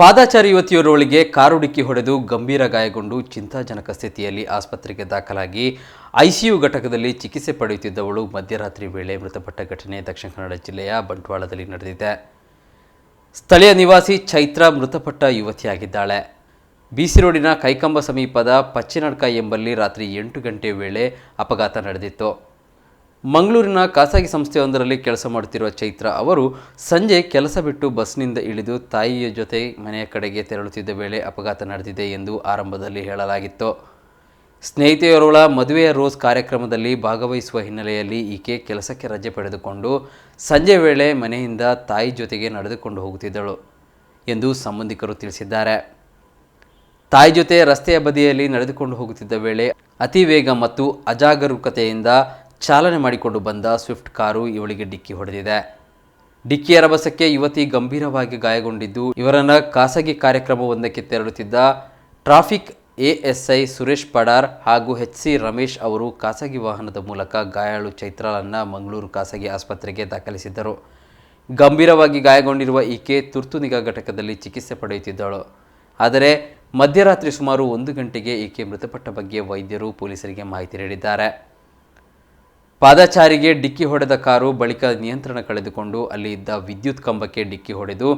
ಪಾದಾಚಾರಿ car ಡಿಕ್ಕಿ ಹೊಡೆದು ಗಂಭೀರ ಗಾಯಗೊಂಡು ಚಿಂತಾಜನಕ ಸ್ಥಿತಿಯಲ್ಲಿ ಆಸ್ಪತ್ರೆಗೆ ದಾಖಲಾಗಿ ಐಸಿಯು ಘಟಕದಲ್ಲಿ ಚಿಕಿತ್ಸೆ ಪಡೆಯುತ್ತಿದ್ದವಳು ಮಧ್ಯರಾತ್ರಿ ವೇಳೆ ಮೃತಪಟ್ಟ ಘಟನೆ ದಕ್ಷಿಣ ಕನ್ನಡ ಜಿಲ್ಲೆಯ ಬಂಟ್ವಾಳದಲ್ಲಿ ನಡೆದಿದೆ. ಸ್ಥಳೀಯ ನಿವಾಸಿ ಚೈತ್ರ ಮೃತಪಟ್ಟ ಯುವತಿಯಾಗಿದ್ದಾಳೆ. ಬಿಸಿ ರೋಡಿನ ಕೈಕಂಬ ಸಮೀಪದ ಪಚ್ಚಿನಡ್ಕ ಎಂಬಲ್ಲಿ ರಾತ್ರಿ ಎಂಟು ಗಂಟೆ ವೇಳೆ ಅಪಘಾತ ನಡೆದಿತ್ತು. ಮಂಗಳೂರಿನ ಖಾಸಗಿ ಸಂಸ್ಥೆಯೊಂದರಲ್ಲಿ ಕೆಲಸ ಮಾಡುತ್ತಿರುವ ಚೈತ್ರ ಅವರು ಸಂಜೆ ಕೆಲಸ ಬಿಟ್ಟು ಬಸ್ನಿಂದ ಇಳಿದು ತಾಯಿಯ ಜೊತೆ ಮನೆಯ ಕಡೆಗೆ ತೆರಳುತ್ತಿದ್ದ ವೇಳೆ ಅಪಘಾತ ನಡೆದಿದೆ ಎಂದು ಆರಂಭದಲ್ಲಿ ಹೇಳಲಾಗಿತ್ತು. ಸ್ನೇಹಿತೆಯವರುಳ ಮದುವೆಯ ರೋಸ್ ಕಾರ್ಯಕ್ರಮದಲ್ಲಿ ಭಾಗವಹಿಸುವ ಹಿನ್ನೆಲೆಯಲ್ಲಿ ಈಕೆ ಕೆಲಸಕ್ಕೆ ರಜೆ ಪಡೆದುಕೊಂಡು ಸಂಜೆ ವೇಳೆ ಮನೆಯಿಂದ ತಾಯಿ ಜೊತೆಗೆ ನಡೆದುಕೊಂಡು ಹೋಗುತ್ತಿದ್ದಳು ಎಂದು ಸಂಬಂಧಿಕರು ತಿಳಿಸಿದ್ದಾರೆ. ತಾಯಿ ಜೊತೆ ರಸ್ತೆಯ ಬದಿಯಲ್ಲಿ ನಡೆದುಕೊಂಡು ಹೋಗುತ್ತಿದ್ದ ವೇಳೆ ಅತಿ ವೇಗ ಮತ್ತು ಅಜಾಗರೂಕತೆಯಿಂದ ಚಾಲನೆ ಮಾಡಿಕೊಂಡು ಬಂದ ಸ್ವಿಫ್ಟ್ ಕಾರು ಇವಳಿಗೆ ಡಿಕ್ಕಿ ಹೊಡೆದಿದೆ. ಡಿಕ್ಕಿಯ ರಭಸಕ್ಕೆ ಯುವತಿ ಗಂಭೀರವಾಗಿ ಗಾಯಗೊಂಡಿದ್ದು, ಇವರನ್ನು ಖಾಸಗಿ ಕಾರ್ಯಕ್ರಮವೊಂದಕ್ಕೆ ತೆರಳುತ್ತಿದ್ದ ಟ್ರಾಫಿಕ್ ಎಎಸ್ಐ ಸುರೇಶ್ ಪಡಾರ್ ಹಾಗೂ ಎಚ್ ಸಿ ರಮೇಶ್ ಅವರು ಖಾಸಗಿ ವಾಹನದ ಮೂಲಕ ಗಾಯಾಳು ಚೈತ್ರಾಳನ್ನು ಮಂಗಳೂರು ಖಾಸಗಿ ಆಸ್ಪತ್ರೆಗೆ ದಾಖಲಿಸಿದ್ದರು. ಗಂಭೀರವಾಗಿ ಗಾಯಗೊಂಡಿರುವ ಈಕೆ ತುರ್ತು ನಿಗಾ ಘಟಕದಲ್ಲಿ ಚಿಕಿತ್ಸೆ ಪಡೆಯುತ್ತಿದ್ದಳು. ಆದರೆ ಮಧ್ಯರಾತ್ರಿ ಸುಮಾರು ಒಂದು ಗಂಟೆಗೆ ಈಕೆ ಮೃತಪಟ್ಟ ಬಗ್ಗೆ ವೈದ್ಯರು ಪೊಲೀಸರಿಗೆ ಮಾಹಿತಿ ನೀಡಿದ್ದಾರೆ. ಪಾದಚಾರಿಗೆ ಡಿಕ್ಕಿ ಹೊಡೆದ ಕಾರು ಬಳಿಕ ನಿಯಂತ್ರಣ ಕಳೆದುಕೊಂಡು ಅಲ್ಲಿ ಇದ್ದ ವಿದ್ಯುತ್ ಕಂಬಕ್ಕೆ ಡಿಕ್ಕಿ ಹೊಡೆದು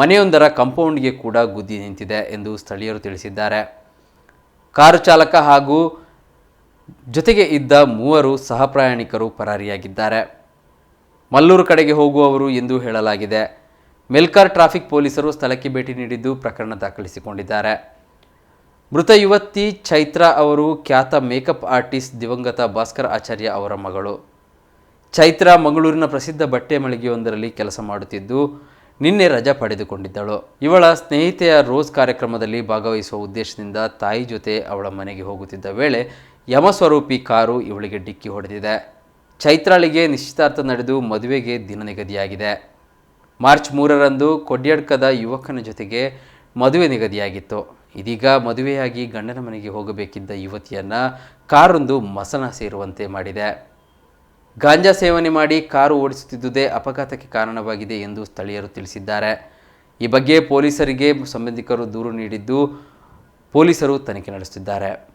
ಮನೆಯೊಂದರ ಕಂಪೌಂಡ್ಗೆ ಕೂಡ ಗುದ್ದಿ ನಿಂತಿದೆ ಎಂದು ಸ್ಥಳೀಯರು ತಿಳಿಸಿದ್ದಾರೆ. ಕಾರು ಚಾಲಕ ಹಾಗೂ ಜೊತೆಗೆ ಇದ್ದ ಮೂವರು ಸಹ ಪ್ರಯಾಣಿಕರು ಪರಾರಿಯಾಗಿದ್ದಾರೆ. ಮಲ್ಲೂರು ಕಡೆಗೆ ಹೋಗುವವರು ಎಂದು ಹೇಳಲಾಗಿದೆ. ಮೆಲ್ಕಾರ್ ಟ್ರಾಫಿಕ್ ಪೊಲೀಸರು ಸ್ಥಳಕ್ಕೆ ಭೇಟಿ ನೀಡಿದ್ದು ಪ್ರಕರಣ ದಾಖಲಿಸಿಕೊಂಡಿದ್ದಾರೆ. ಮೃತ ಯುವತಿ ಚೈತ್ರ ಅವರು ಖ್ಯಾತ ಮೇಕಪ್ ಆರ್ಟಿಸ್ಟ್ ದಿವಂಗತ ಭಾಸ್ಕರ್ ಆಚಾರ್ಯ ಅವರ ಮಗಳು. ಚೈತ್ರ ಮಂಗಳೂರಿನ ಪ್ರಸಿದ್ಧ ಬಟ್ಟೆ ಮಳಿಗೆಯೊಂದರಲ್ಲಿ ಕೆಲಸ ಮಾಡುತ್ತಿದ್ದು, ನಿನ್ನೆ ರಜಾ ಪಡೆದುಕೊಂಡಿದ್ದಳು. ಇವಳ ಸ್ನೇಹಿತೆಯ ರೋಸ್ ಕಾರ್ಯಕ್ರಮದಲ್ಲಿ ಭಾಗವಹಿಸುವ ಉದ್ದೇಶದಿಂದ ತಾಯಿ ಜೊತೆ ಅವಳ ಮನೆಗೆ ಹೋಗುತ್ತಿದ್ದ ವೇಳೆ ಯಮಸ್ವರೂಪಿ ಕಾರು ಇವಳಿಗೆ ಡಿಕ್ಕಿ ಹೊಡೆದಿದೆ. ಚೈತ್ರಾಳಿಗೆ ನಿಶ್ಚಿತಾರ್ಥ ನಡೆದು ಮದುವೆಗೆ ದಿನ ನಿಗದಿಯಾಗಿದೆ ಮಾರ್ಚ್ ಮೂರರಂದು ಕೊಡ್ಯಡ್ಕದ ಯುವಕನ ಜೊತೆಗೆ ಮದುವೆ ನಿಗದಿಯಾಗಿತ್ತು. ಇದೀಗ ಮದುವೆಯಾಗಿ ಗಂಡನ ಮನೆಗೆ ಹೋಗಬೇಕಿದ್ದ ಯುವತಿಯನ್ನು ಕಾರೊಂದು ಮಸನ ಸೇರುವಂತೆ ಮಾಡಿದೆ. ಗಾಂಜಾ ಸೇವನೆ ಮಾಡಿ ಕಾರು ಓಡಿಸುತ್ತಿದ್ದುದೇ ಅಪಘಾತಕ್ಕೆ ಕಾರಣವಾಗಿದೆ ಎಂದು ಸ್ಥಳೀಯರು ತಿಳಿಸಿದ್ದಾರೆ. ಈ ಬಗ್ಗೆ ಪೊಲೀಸರಿಗೆ ಸಂಬಂಧಿಕರು ದೂರು ನೀಡಿದ್ದು ಪೊಲೀಸರು ತನಿಖೆ ನಡೆಸುತ್ತಿದ್ದಾರೆ.